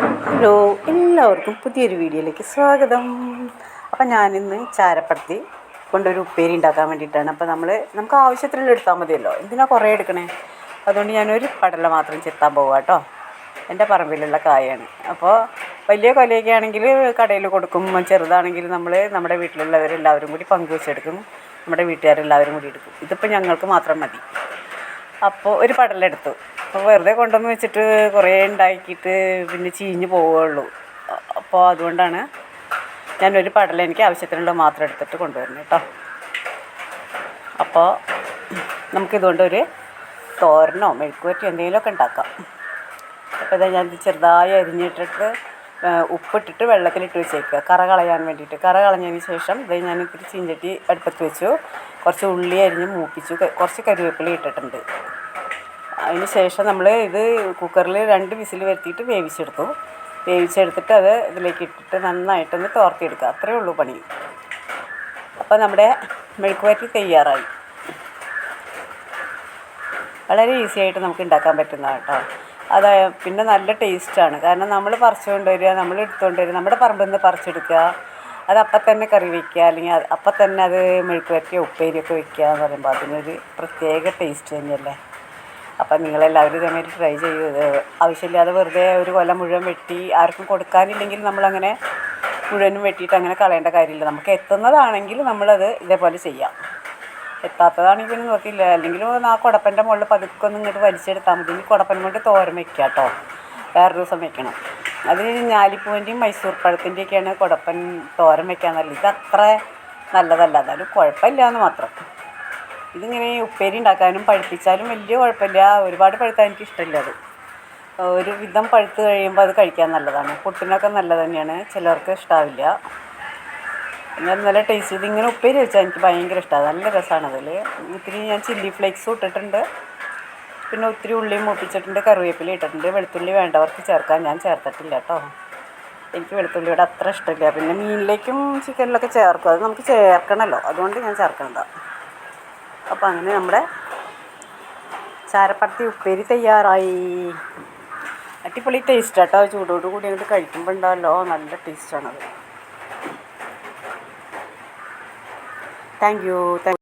Hello എല്ലാവർക്കും പുതിയൊരു വീഡിയോയിലേക്ക് സ്വാഗതം. അപ്പം ഞാനിന്ന് ചാരപ്പടുത്തി കൊണ്ടൊരു ഉപ്പേരി ഉണ്ടാക്കാൻ വേണ്ടിയിട്ടാണ്. അപ്പോൾ നമ്മൾ നമുക്ക് ആവശ്യത്തിനുള്ള എടുത്താൽ മതിയല്ലോ. എന്തിനാ കുറേ എടുക്കണേ? അതുകൊണ്ട് ഞാനൊരു പടല മാത്രം ചെത്താൻ പോവാം കേട്ടോ. എന്റെ പറമ്പിലുള്ള കായാണ്. അപ്പോൾ വലിയ കൊലയൊക്കെ ആണെങ്കിൽ കടയിൽ കൊടുക്കും. ചെറുതാണെങ്കിൽ നമ്മൾ നമ്മുടെ വീട്ടിലുള്ളവരെല്ലാവരും കൂടി പങ്കുവെച്ചെടുക്കും. നമ്മുടെ വീട്ടുകാരെല്ലാവരും കൂടി എടുക്കും. ഇതിപ്പോൾ ഞങ്ങൾക്ക് മാത്രം മതി. അപ്പോൾ ഒരു പടലെടുത്തു അപ്പോൾ വെറുതെ കൊണ്ടുവന്ന് വെച്ചിട്ട് കുറേ ഉണ്ടാക്കിയിട്ട് പിന്നെ ചീഞ്ഞ് പോവുകയുള്ളൂ. അപ്പോൾ അതുകൊണ്ടാണ് ഞാനൊരു പടല എനിക്ക് ആവശ്യത്തിനുള്ള മാത്രം എടുത്തിട്ട് കൊണ്ടുവരുന്നത് കേട്ടോ. അപ്പോൾ നമുക്കിതുകൊണ്ട് ഒരു തോരനോ മെഴുക്കുവരട്ടി എന്തെങ്കിലുമൊക്കെ ഉണ്ടാക്കാം. അപ്പോൾ ഇതാ ഞാൻ ചെറുതായി അരിഞ്ഞിട്ടിട്ട് ഉപ്പിട്ടിട്ട് വെള്ളത്തിലിട്ട് വെച്ചേക്കുക. കറ കളയാൻ വേണ്ടിയിട്ട്. കറ കളഞ്ഞതിന് ശേഷം ഇത് ഞാൻ ഇത്തിരി ചീഞ്ചട്ടി അടുപ്പത്ത് വെച്ചു. കുറച്ച് ഉള്ളി അരിഞ്ഞ് മൂപ്പിച്ചു. കുറച്ച് കരിവേപ്പില ഇട്ടിട്ടുണ്ട്. അതിന് ശേഷം നമ്മൾ ഇത് കുക്കറിൽ രണ്ട് വിസിൽ വരുത്തിയിട്ട് വേവിച്ചെടുത്തു. വേവിച്ചെടുത്തിട്ട് അത് ഇതിലേക്ക് ഇട്ടിട്ട് നന്നായിട്ടൊന്ന് തോർത്തിയെടുക്കുക. അത്രയേ ഉള്ളൂ പണി. അപ്പോൾ നമ്മുടെ മെഴുക്കുവരട്ടി തയ്യാറായി. വളരെ ഈസി ആയിട്ട് നമുക്ക് ഉണ്ടാക്കാൻ പറ്റുന്നതാണ് കേട്ടോ. അത് പിന്നെ നല്ല ടേസ്റ്റാണ് കാരണം നമ്മൾ പറിച്ചു കൊണ്ടുവരിക നമ്മൾ എടുത്തുകൊണ്ട് വരിക നമ്മുടെ പറമ്പിൽ നിന്ന് പറിച്ചെടുക്കുക അത് അപ്പം തന്നെ കറി വയ്ക്കുക അല്ലെങ്കിൽ അപ്പം തന്നെ അത് മെഴുക്ക് വരട്ടിയോ ഉപ്പേരിയൊക്കെ വയ്ക്കുക എന്ന് പറയുമ്പോൾ അതിനൊരു പ്രത്യേക ടേസ്റ്റ് തന്നെയല്ലേ? അപ്പം നിങ്ങളെല്ലാവരും ഇതേമാതിരി ട്രൈ ചെയ്യൂ. ആവശ്യമില്ലാതെ വെറുതെ ഒരു കൊല്ലം മുഴുവൻ വെട്ടി ആർക്കും കൊടുക്കാനില്ലെങ്കിൽ നമ്മളങ്ങനെ മുഴുവനും വെട്ടിയിട്ട് അങ്ങനെ കളയേണ്ട കാര്യമില്ല. നമുക്ക് എത്തുന്നതാണെങ്കിൽ നമ്മളത് ഇതേപോലെ ചെയ്യാം. എത്താത്തതാണെങ്കിൽ പിന്നെ നോക്കില്ല. അല്ലെങ്കിൽ ആ കുടപ്പന്റെ മുകളിൽ പതുക്കെ ഒന്ന് ഇങ്ങോട്ട് വലിച്ചെടുത്താൽ മതി. ഇനി കുടപ്പൻ കൊണ്ട് തോരൻ വെക്കുക കേട്ടോ വേറെ ദിവസം വെക്കണം. അത് ഞാലിപ്പൂവിന്റെയും മൈസൂർ പഴത്തിന്റെയൊക്കെയാണ് കുടപ്പൻ തോരൻ വെക്കാൻ നല്ലത്. ഇത് അത്ര നല്ലതല്ല. എന്നാലും കുഴപ്പമില്ല എന്ന് മാത്രം. ഇതിങ്ങനെ ഉപ്പേരി ഉണ്ടാക്കാനും പഴുപ്പിച്ചാലും വലിയ കുഴപ്പമില്ല. ഒരുപാട് പഴുത്താൽ എനിക്ക് ഇഷ്ടമില്ല അത്. ഒരു വിധം പഴുത്ത് കഴിയുമ്പോൾ അത് കഴിക്കാൻ നല്ലതാണ്. പുട്ടിനൊക്കെ നല്ലത് തന്നെയാണ്. ചിലർക്ക് ഇഷ്ടാവില്ല. ഞാൻ നല്ല ടേസ്റ്റ് ചെയ്ത് ഇങ്ങനെ ഉപ്പേരി വെച്ചാൽ എനിക്ക് ഭയങ്കര ഇഷ്ടമാണ് നല്ല രസമാണ് അതിൽ. ഇത്തിരി ഞാൻ ചില്ലി ഫ്ലേക്സും ഇട്ടിട്ടുണ്ട്. പിന്നെ ഒത്തിരി ഉള്ളിയും മൂപ്പിച്ചിട്ടുണ്ട് കറിവേപ്പില ഇട്ടിട്ടുണ്ട്. വെളുത്തുള്ളി വേണ്ടവർക്ക് ചേർക്കാൻ ഞാൻ ചേർത്തിട്ടില്ല കേട്ടോ. എനിക്ക് വെളുത്തുള്ളിയുടെ അത്ര ഇഷ്ടമില്ല. പിന്നെ മീനിലേക്കും ചിക്കനിലൊക്കെ ചേർക്കും. അത് നമുക്ക് ചേർക്കണമല്ലോ. അതുകൊണ്ട് ഞാൻ ചേർക്കണതാണ് അപ്പോൾ അങ്ങനെ നമ്മുടെ ചാരപ്പടത്തി ഉപ്പേരി തയ്യാറായി. അടിപൊളി ടേസ്റ്റ് കേട്ടോ ചൂടോട് കൂടി അങ്ങോട്ട് കഴിക്കുമ്പോൾ ഉണ്ടാവല്ലോ നല്ല ടേസ്റ്റാണത് താങ്ക് യു താങ്ക്